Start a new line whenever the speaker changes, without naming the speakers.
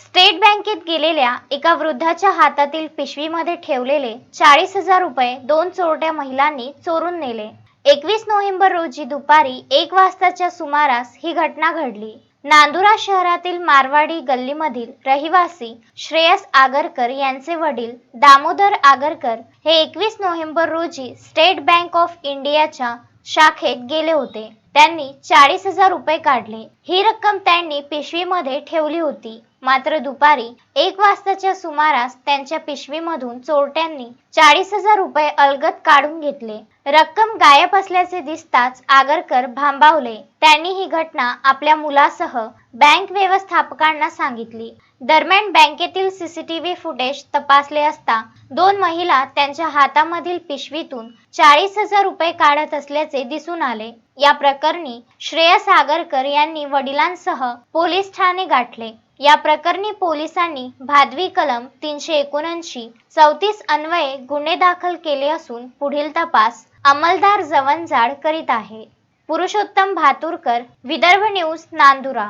State बँकेत गेलेल्या एका वृद्धाच्या हातातील पिशवीमध्ये ठेवलेले चाळीस हजार रुपये दोन चोरट्या महिलांनी चोरून नेले. एकवीस नोव्हेंबर रोजी दुपारी एक वाजताच्या सुमारास ही घटना घडली. नांदुरा शहरातील मारवाडी गल्लीमधील रहिवासी श्रेयस आगरकर यांचे वडील दामोदर आगरकर हे एकवीस नोव्हेंबर रोजी स्टेट बँक ऑफ इंडियाच्या शाखेत गेले होते. त्यांनी चाळीस हजार रुपये काढले. ही रक्कम त्यांनी पिशवीमध्ये ठेवली होती. मात्र दुपारी एक वाजताच्या सुमारास त्यांच्या पिशवीमधून चोरट्यांनी चाळीस हजार रुपये अलगद काढून घेतले. रक्कम गायब असल्याचे दिसताच आगरकर भांबावले. त्यांनी ही घटना आपल्या मुलासह बँक व्यवस्थापकांना सांगितली. दरम्यान बँकेतील सीसीटीव्ही फुटेज तपासले असता दोन महिला त्यांच्या हातामधील पिशवीतून चाळीस हजार रुपये काढत असल्याचे दिसून आले. या प्रकरणी श्रेयस आगरकर यांनी वडिलांसह पोलीस ठाणे गाठले. या प्रकरणी पोलिसांनी भादवी कलम तीनशे एकोणऐंशी चौतीस अन्वये गुन्हे दाखल केले असून पुढील तपास अंमलदार जवनजाड करीत आहे. पुरुषोत्तम भातुरकर विदर्भ न्यूज नांदुरा.